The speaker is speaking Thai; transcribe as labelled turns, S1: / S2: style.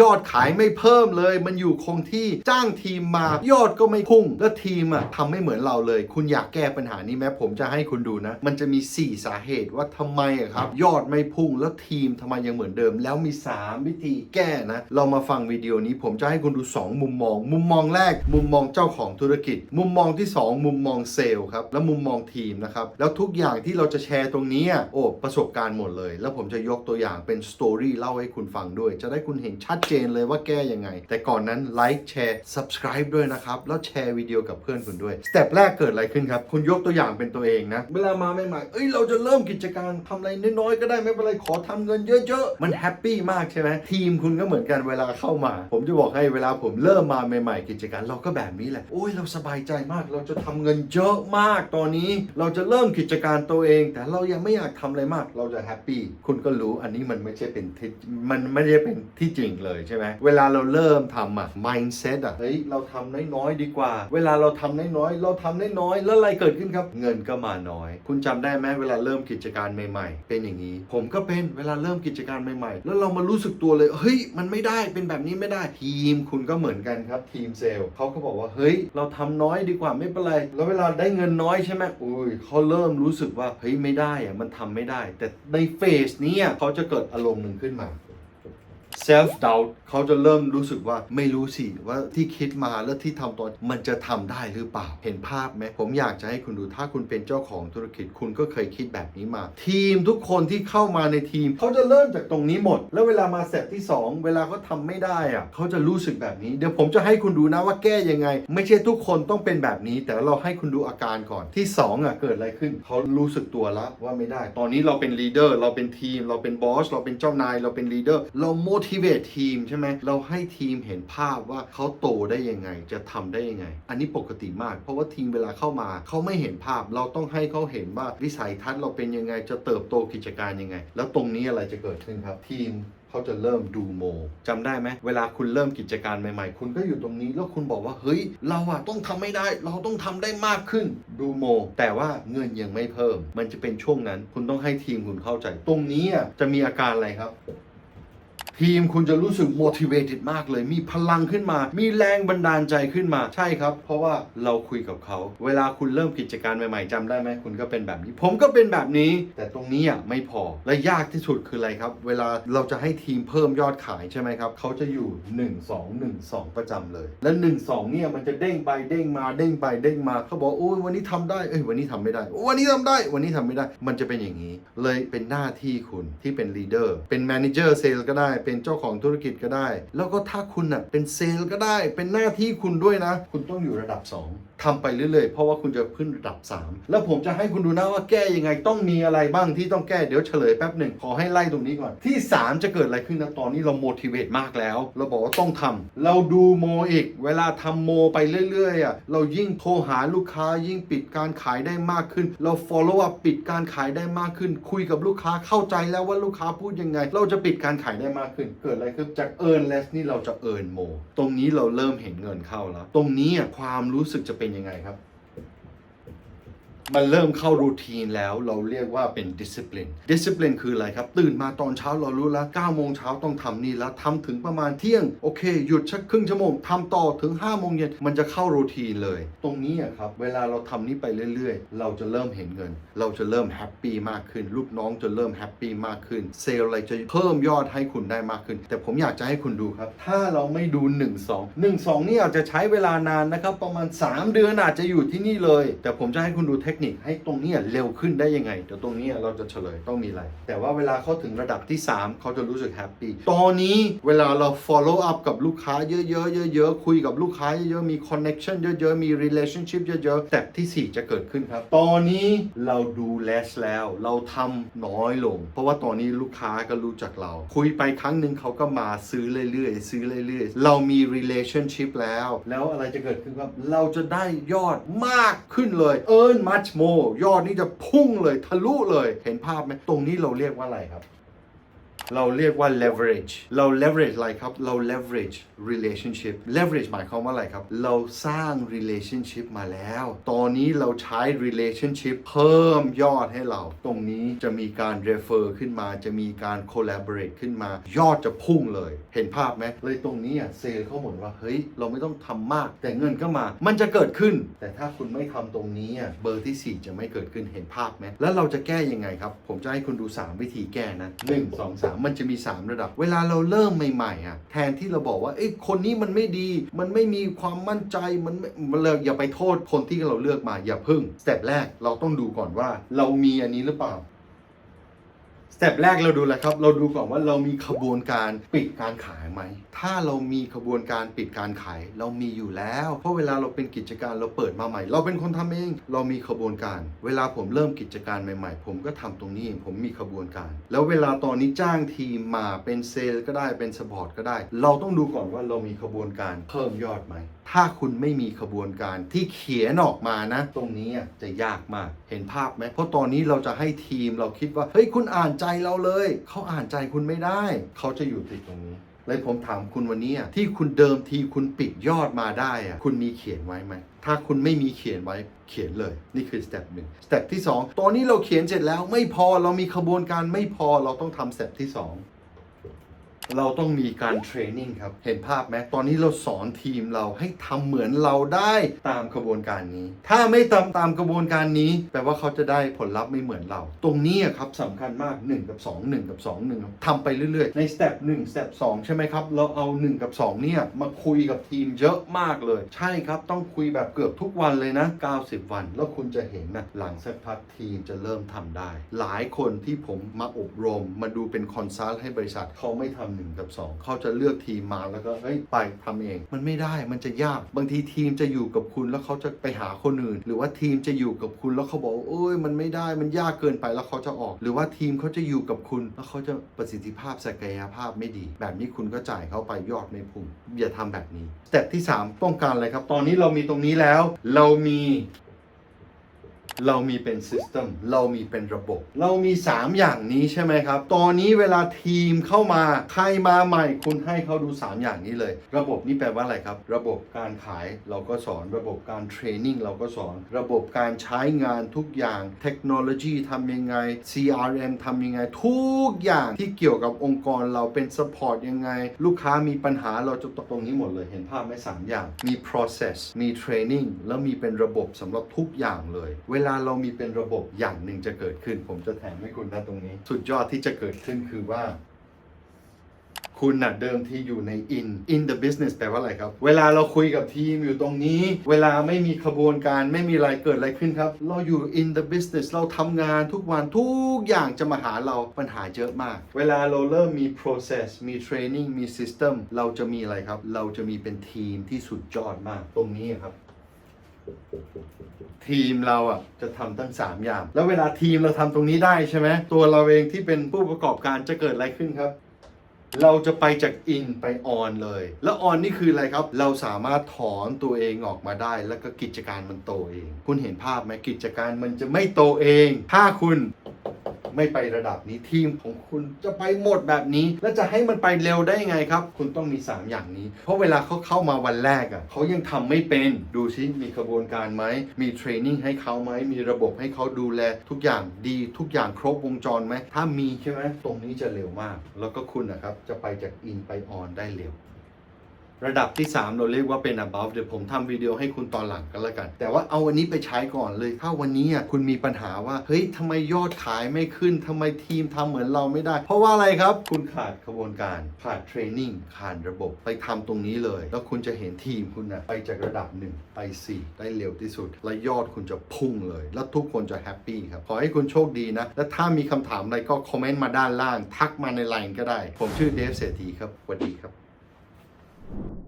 S1: ยอดขายไม่เพิ่มเลย มันอยู่คงที่จ้างทีมมายอดก็ไม่พุ่ง แล้วทีมอะทำไม่เหมือนเราเลย คุณอยากแก้ปัญหานี้ไหมผมจะให้คุณดูนะ มันจะมี 4 สาเหตุว่าทำไมอะครับ ยอดไม่พุ่งแล้วทีมทำไมยังเหมือนเดิม แล้วมี 3 วิธีแก้นะ เรามาฟังวิดีโอนี้ผมจะให้คุณดู 2 มุมมอง มุมมองแรก มุมมองเจ้าของธุรกิจ มุมมองที่ 2 มุมมองเซลล์ครับแล้วมุมมองทีมนะครับแล้วทุกอย่างที่เราจะแชร์ตรงนี้โอ้ประสบการณ์หมดเลย แล้วผมจะยกตัวอย่างเป็นสตอรี่เล่าให้คุณฟังด้วย จะได้คุณเห็นชัดเจนเลยว่าแก้ยังไง แต่ก่อนนั้นไลค์แชร์ subscribe ด้วยนะครับ แล้วแชร์วิดีโอกับเพื่อนคุณด้วยสเต็ปแรกเกิดอะไรขึ้นครับ คุณยกตัวอย่างเป็นตัวเองนะ เวลามาใหม่ๆเอ้ยเราจะเริ่มกิจการทำอะไรน้อยๆก็ได้ไม่เป็นไรขอทำเงินเยอะๆ มันแฮปปี้มากใช่ไหมทีมคุณก็เหมือนกันเวลาเข้ามา ผมจะบอกให้เวลาผมเริ่มมาใหม่ๆ กิจการเราก็แบบนี้แหละโอ้ยเราสบายใจมาก เราจะทำเงินเยอะมากตอนนี้เราจะเริ่มกิจการตัวเอง แต่เรายังไม่อยากทำอะไรมาก เราจะแฮปปี้คุณก็รู้อันนี้มันไม่ใช่เป็นที่มันไม่ได้เป็นที่จริงเลยใช่ไหมเวลาเราเริ่มทำอะ mindset อะเฮ้ยเราทำน้อยๆดีกว่า เวลาเราทำน้อยๆเราทำน้อยๆแล้วอะไรเกิดขึ้นครับ เงินก็มาน้อย คุณจำได้ไหมเวลาเริ่มกิจการใหม่ ๆ เป็นอย่างนี้ ผมก็เป็นเวลาเริ่มกิจการใหม่ๆ แล้วเรามารู้สึกตัวเลยเฮ้ยมันไม่ได้เป็นแบบนี้ไม่ได้ทีมคุณก็เหมือนกันครับทีมเซลล์เขาก็บอกว่าเฮ้ยเราทำน้อยดีกว่าไม่เป็นไร แล้วเวลาได้เงินน้อยใช่ไหมอุ้ยเขาเริ่มรู้สึกว่าเฮ้ยไม่ได้อะมันทำไม่ได้ แต่ในเฟสนี้เขาจะเกิดอารมณ์หนึ่งขึ้นมา self doubt เขาจะเริ่มรู้สึกว่าไม่รู้สิว่าที่คิดมาแล้วที่ทำตอนมันจะทำได้หรือเปล่า เห็นภาพไหมผมอยากจะให้คุณดูถ้าคุณเป็นเจ้าของธุรกิจคุณก็เคยคิดแบบนี้มา ทีมทุกคนที่เข้ามาในทีม เขาจะเริ่มจากตรงนี้หมด แล้วเวลามาเซตที่ 2 เวลาเขาทำไม่ได้อะเขาจะรู้สึกแบบนี้ เดี๋ยวผมจะให้คุณดูนะว่าแก้ยังไง ไม่ใช่ทุกคนต้องเป็นแบบนี้ แต่เราให้คุณดูอาการก่อนที่ 2อะเกิดอะไรขึ้นเขารู้สึกตัวแล้วว่าไม่ได้ ตอนนี้เราเป็นลีดเดอร์เราเป็นทีม เราเป็นบอสเราเป็นเจ้านายเราเป็นลีดเดอร์เรา motivate ทีมใช่ไหมเราให้ทีมเห็นภาพว่าเขาโตได้ยังไง จะทำได้ยังไง อันนี้ปกติมาก เพราะว่าทีมเวลาเข้ามาเขาไม่เห็นภาพ เราต้องให้เขาเห็นว่าวิสัยทัศน์เราเป็นยังไง จะเติบโตกิจการยังไง แล้วตรงนี้อะไรจะเกิดขึ้นครับ ทีมเขาจะเริ่มดูโมจำได้ไหมเวลาคุณเริ่มกิจการใหม่ๆ คุณก็อยู่ตรงนี้แล้วคุณบอกว่าเฮ้ย เราอะต้องทำไม่ได้ เราต้องทำได้มากขึ้นดูโม แต่ว่าเงินยังไม่เพิ่ม มันจะเป็นช่วงนั้น คุณต้องให้ทีมคุณเข้าใจ ตรงนี้อะจะมีอาการอะไรครับ ทีมคุณจะรู้สึก motivated มากเลย มีพลังขึ้นมา มีแรงบันดาลใจขึ้นมา ใช่ครับ เพราะว่าเราคุยกับเขา เวลาคุณเริ่มกิจการใหม่ๆจำได้ไหม คุณก็เป็นแบบนี้ ผมก็เป็นแบบนี้ แต่ตรงนี้อะไม่พอ และยากที่สุดคืออะไรครับ เวลาเราจะให้ทีมเพิ่มยอดขายใช่ไหมครับ เขาจะอยู่ 1 2 1 2 ประจำเลย และ1 2เนี่ยมันจะเด้งไปเด้งมาเด้งไปเด้งมา เขาบอกโอ้ยวันนี้ทำได้ เอ้ยวันนี้ทำไม่ได้ วันนี้ทำได้ วันนี้ทำไม่ได้ มันจะเป็นอย่างนี้ เลยเป็นหน้าที่คุณที่เป็นลีดเดอร์ เป็นแมเนเจอร์เซลก็ได้เป็นเจ้าของธุรกิจก็ได้ แล้วก็ถ้าคุณอะเป็นเซลก็ได้ เป็นหน้าที่คุณด้วยนะ คุณต้องอยู่ระดับ 2 ทำไปเรื่อยๆ เพราะว่าคุณจะขึ้นระดับ 3 แล้วผมจะให้คุณดูนะว่าแก้ยังไงต้องมีอะไรบ้างที่ต้องแก้เดี๋ยวเฉลยแป๊บหนึ่งขอให้ไล่ตรงนี้ก่อน ที่ 3 จะเกิดอะไรขึ้นนะตอนนี้เรา motivate มากแล้ว เราบอกว่าต้องทำเราดูโมอีก เวลาทำโมไปเรื่อยๆอะเรายิ่งโทรหาลูกค้ายิ่งปิดการขายได้มากขึ้น เรา follow up ปิดการขายได้มากขึ้น คุยกับลูกค้าเข้าใจแล้วว่าลูกค้าพูดยังไง เราจะปิดการขายได้มากขึ้น เกิดอะไรขึ้นจาก earn less นี่เราจะ earn more ตรงนี้เราเริ่มเห็นเงินเข้าแล้ว ตรงนี้อะความรู้สึกจะเป็นยังไงครับ มันเริ่มเข้ารูทีนแล้วเราเรียกว่าเป็น discipline discipline คืออะไรครับ ตื่นมาตอนเช้าเรารู้แล้ว9โมงเช้าต้องทำนี่แล้วทำถึงประมาณเที่ยง โอเค หยุดสักครึ่งชั่วโมงทำต่อถึง5โมงเย็นมันจะเข้ารูทีนเลย ตรงนี้ครับเวลาเราทำนี้ไปเรื่อยๆ เราจะเริ่มเห็นเงิน เราจะเริ่มแฮปปี้มากขึ้น ลูกน้องจะเริ่มแฮปปี้มากขึ้น เซลล์อะไรจะเพิ่มยอดให้คุณได้มากขึ้น แต่ผมอยากจะให้คุณดูครับ ถ้าเราไม่ดู 1 2 1 2 นี่อาจจะใช้เวลานานนะครับประมาณ 3 เดือนอาจจะอยู่ที่นี่เลย แต่ผมจะให้คุณดูเทคนิคให้ตรงนี้เร็วขึ้นได้ยังไงเดี๋ยวตรงนี้เราจะเฉลยต้องมีอะไร แต่ว่าเวลาเขาถึงระดับที่ 3 เขาจะรู้สึกแฮปปี้ตอนนี้เวลาเรา follow up กับลูกค้าเยอะๆเยอะๆคุยกับลูกค้าเยอะๆมี connection เยอะๆมี relationship เยอะๆแต่ที่ 4 จะเกิดขึ้นครับ ตอนนี้เราดู less แล้ว เราทำน้อยลง เพราะว่าตอนนี้ลูกค้าก็รู้จักเรา คุยไปครั้งหนึ่งเขาก็มาซื้อเรื่อยๆ ซื้อเรื่อยๆ เรามี relationship แล้ว แล้วอะไรจะเกิดขึ้นครับ เราจะได้ยอดมากขึ้นเลย earn much more ยอดนี้จะพุ่งเลยทะลุเลย เห็นภาพไหม ตรงนี้เราเรียกว่าอะไรครับ เราเรียกว่า leverage เรา leverage อะไรครับ เรา leverage relationship leverage หมายความว่าอะไรครับ เราสร้าง relationship มาแล้ว ตอนนี้เราใช้ relationship เพิ่มยอดให้เรา ตรงนี้จะมีการ refer ขึ้นมา จะมีการ collaborate ขึ้นมา ยอดจะพุ่งเลย เห็นภาพไหม เลยตรงนี้อะเซลเขาหมดว่า เฮ้ย เราไม่ต้องทำมาก แต่เงินก็มา มันจะเกิดขึ้น แต่ถ้าคุณไม่ทำตรงนี้อะ เบอร์ที่ 4 จะไม่เกิดขึ้น เห็นภาพไหม แล้วเราจะแก้ยังไงครับ ผมจะให้คุณดู 3 วิธีแก้นะ 1 2 3มันจะมี 3 ระดับ เวลาเราเริ่มใหม่ๆอะแทนที่เราบอกว่าเอ้ยคนนี้มันไม่ดี มันไม่มีความมั่นใจมันไม่มันเลยอย่าไปโทษคนที่เราเลือกมาอย่าพึ่งสเต็ปแรกเราต้องดูก่อนว่า เรามีอันนี้หรือเปล่า สเต็ปแรกเราดูแหละครับ เราดูก่อนว่าเรามีขบวนการปิดการขายไหม ถ้าเรามีขบวนการปิดการขาย เรามีอยู่แล้ว เพราะเวลาเราเป็นกิจการเราเปิดมาใหม่ เราเป็นคนทำเอง เรามีขบวนการ เวลาผมเริ่มกิจการใหม่ๆ ผมก็ทำตรงนี้ ผมมีขบวนการ แล้วเวลาตอนนี้จ้างทีมมาเป็นเซลล์ก็ได้เป็นสปอร์ตก็ได้ เราต้องดูก่อนว่าเรามีขบวนการเพิ่มยอดไหม ถ้าคุณไม่มีขบวนการที่เขียนออกมานะ ตรงนี้จะยากมาก เห็นภาพไหมเพราะตอนนี้เราจะให้ทีมเราคิดว่า เฮ้ยคุณอ่านใจเราเลย เขาอ่านใจคุณไม่ได้ เขาจะอยู่ติดตรงนี้เลยผมถามคุณวันนี้ที่คุณเดิมทีคุณปิดยอดมาได้อะคุณมีเขียนไว้ไหมถ้าคุณไม่มีเขียนไว้เขียนเลย นี่คือสเต็ปหนึ่งสเต็ปที่สองตอนนี้เราเขียนเสร็จแล้วไม่พอเรามีขบวนการไม่พอเราต้องทำสเต็ปที่สอง เราต้องมีการเทรนนิ่งครับ เห็นภาพไหมตอนนี้เราสอนทีมเราให้ทำเหมือนเราได้ตามกระบวนการนี้ ถ้าไม่ทำตามกระบวนการนี้ แปลว่าเขาจะได้ผลลัพธ์ไม่เหมือนเรา ตรงนี้ครับสำคัญมาก 1 กับ 2 1 กับ 2 1ครับทำไปเรื่อยๆ ในสเต็ป1สเต็ป2ใช่ไหมครับ เราเอา 1 กับ 2 เนี่ย มาคุยกับทีมเยอะมากเลย ใช่ครับต้องคุยแบบเกือบทุกวันเลยนะ 90 วัน แล้วคุณจะเห็นนะหลังสักพักทีมจะเริ่มทำได้ หลายคนที่ผมมาอบรม มาดูเป็นคอนซัลท์ให้บริษัทเขาไม่ทำหนึ่งกับ2เขาจะเลือกทีมมาแล้วก็เฮ้ยไปทำเอง มันไม่ได้มันจะยากบางทีทีมจะอยู่กับคุณแล้วเขาจะไปหาคนอื่น หรือว่าทีมจะอยู่กับคุณแล้วเขาบอกเอ้ยมันไม่ได้มันยากเกินไปแล้วเขาจะออก หรือว่าทีมเขาจะอยู่กับคุณ แล้วเขาจะประสิทธิภาพศักยภาพไม่ดี แบบนี้คุณก็จ่ายเขาไปยอดไม่พุ่งอย่าทำแบบนี้สเต็ปที่3ต้องการอะไรครับ ตอนนี้เรามีตรงนี้แล้ว เรามี เรามีเป็น System เรามีเป็นระบบ เรามี 3 อย่างนี้ใช่ไหมครับ ตอนนี้เวลาทีมเข้ามา ใครมาใหม่คุณให้เขาดู 3 อย่างนี้เลย ระบบนี่แปลว่าอะไรครับ ระบบการขายเราก็สอน ระบบการเทรนนิ่งเราก็สอน ระบบการใช้งานทุกอย่าง เทคโนโลยีทำยังไง CRM ทำยังไง ทุกอย่างที่เกี่ยวกับองค์กรเราเป็น support ยังไง ลูกค้ามีปัญหาเราจะตรงนี้หมดเลย เห็นภาพไหมสามอย่าง มี process มี training แล้วมีเป็นระบบสำหรับทุกอย่างเลย เวลาเรามีเป็นระบบอย่างหนึ่งจะเกิดขึ้น ผมจะแถมให้คุณนะตรงนี้ สุดยอดที่จะเกิดขึ้นคือว่า คุณน่ะเดิมที่อยู่ใน in in the business แปลว่าอะไรครับ เวลาเราคุยกับทีมอยู่ตรงนี้ เวลาไม่มีขบวนการไม่มีอะไรเกิดอะไรขึ้นครับ เราอยู่ in the business เราทำงานทุกวันทุกอย่างจะมาหาเราปัญหาเยอะมาก เวลาเราเริ่มมี process มี training มี system เราจะมีอะไรครับ เราจะมีเป็นทีมที่สุดยอดมากตรงนี้ครับ ทีมเราอะจะทำตั้ง 3 อย่าง แล้วเวลาทีมเราทำตรงนี้ได้ใช่ไหมตัวเราเองที่เป็นผู้ประกอบการจะเกิดอะไรขึ้นครับ เราจะไปจากอินไปออนเลย แล้วออนนี่คืออะไรครับ เราสามารถถอนตัวเองออกมาได้ แล้วก็กิจการมันโตเอง คุณเห็นภาพไหมกิจการมันจะไม่โตเอง ถ้าคุณ ไม่ไประดับนี้ทีมของคุณจะไปหมดแบบนี้ แล้วจะให้มันไปเร็วได้ยังไงครับ คุณต้องมี 3 อย่างนี้ เพราะเวลาเขาเข้ามาวันแรกอะเขายังทำไม่เป็นดูซิมีกระบวนการไหมมีเทรนนิ่งให้เขาไหมมีระบบให้เขาดูแลทุกอย่างดีทุกอย่างครบวงจรไหมถ้ามีใช่ไหมตรงนี้จะเร็วมาก แล้วก็คุณนะครับจะไปจากอินไปออนได้เร็ว ระดับที่ 3 เราเรียกว่าเป็น above เดี๋ยวผมทำวิดีโอให้คุณตอนหลังกันแล้วกัน แต่ว่าเอาวันนี้ไปใช้ก่อนเลย ถ้าวันนี้คุณมีปัญหาว่า เฮ้ยทำไมยอดขายไม่ขึ้นทำไมทีมทำเหมือนเราไม่ได้ เพราะว่าอะไรครับ คุณขาดกระบวนการ ขาดเทรนนิ่ง ขาดระบบ ไปทำตรงนี้เลย แล้วคุณจะเห็นทีมคุณนะไปจากระดับ 1 ไป 4 ได้เร็วที่สุด และยอดคุณจะพุ่งเลย แล้วทุกคนจะแฮปปี้ครับ ขอให้คุณโชคดีนะ และถ้ามีคำถามอะไรก็คอมเมนต์มาด้านล่าง ทักมาในไลน์ก็ได้ ผมชื่อเดฟเศรษฐีครับสวัสดีครับ you